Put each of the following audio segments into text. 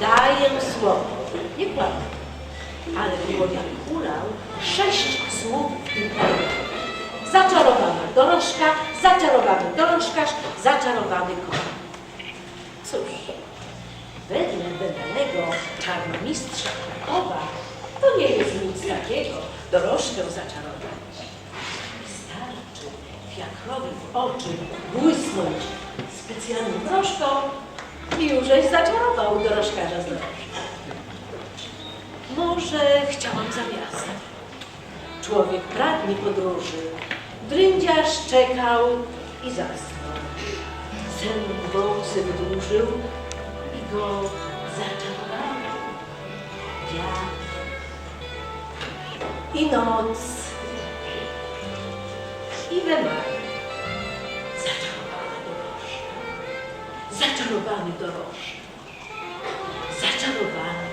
Daję słowo. Nie kłamę. Ale było jak hulał sześć słów w Zaczarowany dorożka, zaczarowany dorożkarz, zaczarowany koń. Cóż, wedle danego czarnomistrza Krakowa to nie jest nic takiego, dorożkę zaczarować. Wystarczy fiakrowi w oczy błysnąć specjalną dorożką i już zaczarował dorożkarza z. Może chciałam za miastem. Człowiek pragnie podróży. Drędziarz czekał i zasnął. Sen wąsy wydłużył i go zaczarował. Wiatr i noc i we maju. Zaczarowany dorożka. Zaczarowany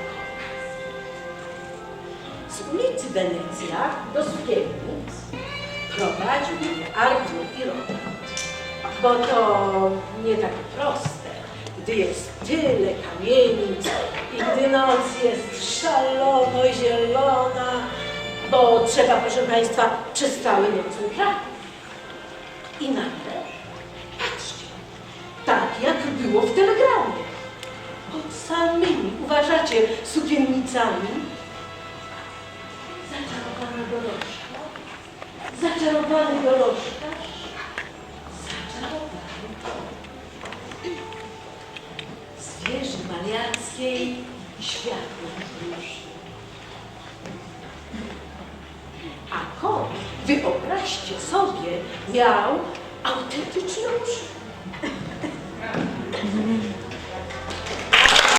z ulicy Wenecja do Sukiennic prowadził mnie Artur i Roland. Bo to nie takie proste, gdy jest tyle kamienic i gdy noc jest szalono zielona, bo trzeba, proszę Państwa, przez cały nocą trafić. I nagle, samymi, uważacie, sukiennicami, Zaczarowana dorożka, zaczarowany dorożkarz, zaczarowany z wieży mariackiej światło róży. A koń, wyobraźcie sobie, miał autentyczne uszy.